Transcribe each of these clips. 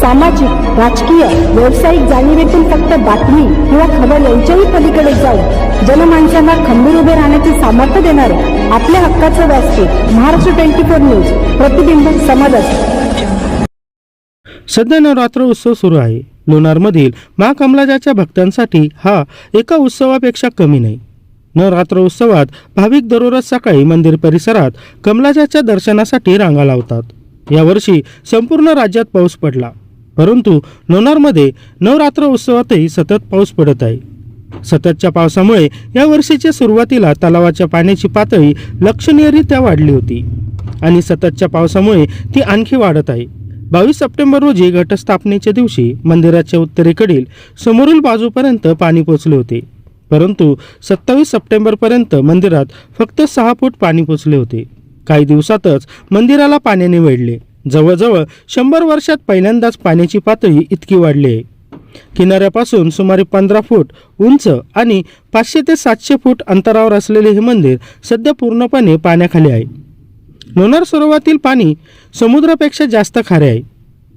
सामाजिक राजकीय व्यावसायिक जाणीवेतून फक्त बातमी किंवा खबर यांच्याही पलीकडे जाऊन जनमानसांना खंबीर उभे राहण्याचे सामर्थ्य देणारे आपल्या हक्काचं व्यासपीठ महाराष्ट्र ट्वेंटी फोर न्यूज प्रतिबिंब समाजात सध्या नवरात्र उत्सव सुरू आहे. लोणारमधील मा कमलाजाच्या भक्तांसाठी हा एका उत्सवापेक्षा कमी नाही. नवरात्र उत्सवात भाविक दररोज सकाळी मंदिर परिसरात कमलाजाच्या दर्शनासाठी रांगा लावतात. यावर्षी संपूर्ण राज्यात पाऊस पडला. परंतु लोणारमध्ये नवरात्र उत्सवातही सतत पाऊस पडत आहे. सततच्या पावसामुळे या वर्षीच्या सुरुवातीला तलावाच्या पाण्याची पातळी लक्षणीयरित्या वाढली होती आणि सततच्या पावसामुळे ती आणखी वाढत आहे. बावीस सप्टेंबर रोजी घटस्थापनेच्या दिवशी मंदिराच्या उत्तरेकडील समोरील बाजूपर्यंत पाणी पोचले होते. परंतु सत्तावीस सप्टेंबरपर्यंत मंदिरात फक्त सहा फूट पाणी पोचले होते. काही दिवसातच मंदिराला पाण्याने वेढले. जवळजवळ शंभर वर्षात पहिल्यांदाच पाण्याची पातळी इतकी वाढली. आहे किनाऱ्यापासून सुमारे पंधरा फूट उंच आणि पाचशे ते सातशे फूट अंतरावर असलेले हे मंदिर सध्या पूर्णपणे पाण्याखाली आहे. लोणार सरोवरातील पाणी समुद्रापेक्षा जास्त खारे आहे.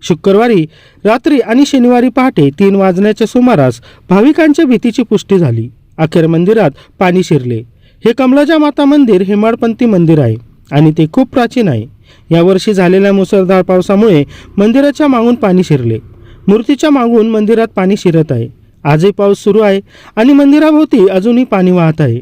शुक्रवारी रात्री आणि शनिवारी पहाटे तीन वाजण्याच्या सुमारास भाविकांच्या भीतीची पुष्टी झाली. अखेर मंदिरात पाणी शिरले. हे कमलाजा माता मंदिर हेमाडपंथी मंदिर आहे आणि ते खूप प्राचीन आहे. यावर्षी झालेल्या मुसळधार पावसामुळे मंदिराच्या मागून पाणी शिरले. मूर्तीच्या मागून मंदिरात पाणी शिरत आहे. आजही पाऊस सुरू आहे आणि मंदिराभोवती अजूनही पाणी वाहत आहे.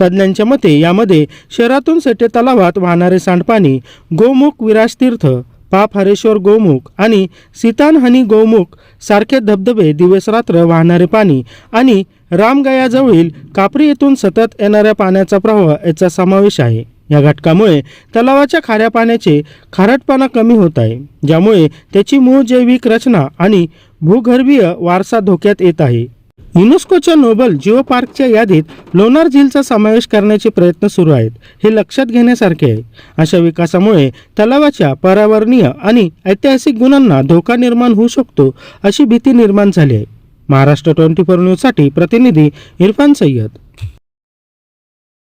तज्ज्ञांच्या मते यामध्ये शहरातून सेटे तलावात वाहणारे सांडपाणी गोमुख विराजतीर्थ पाप हरेश्वर गोमुख आणि सीतानहनी गोमुख सारखे धबधबे दिवस रात्र वाहणारे पाणी आणि रामगयाजवळील कापरी येथून सतत येणाऱ्या पाण्याचा प्रवाह याचा समावेश आहे. या घटकामुळे तलावाच्या खाऱ्या पाण्याचे खारटपणा कमी होत आहे ज्यामुळे त्याची मूळ जैविक रचना आणि भूगर्भीय वारसा धोक्यात येत आहे. युनेस्कोच्या नोबल जिओ पार्कच्या यादीत लोणार झीलचा समावेश करण्याचे प्रयत्न सुरू आहेत हे लक्षात घेण्यासारखे आहे. अशा विकासामुळे तलावाच्या पर्यावरणीय आणि ऐतिहासिक गुणांना धोका निर्माण होऊ शकतो अशी भीती निर्माण झाली आहे. महाराष्ट्र ट्वेंटी फोर न्यूजसाठी प्रतिनिधी इरफान सय्यद.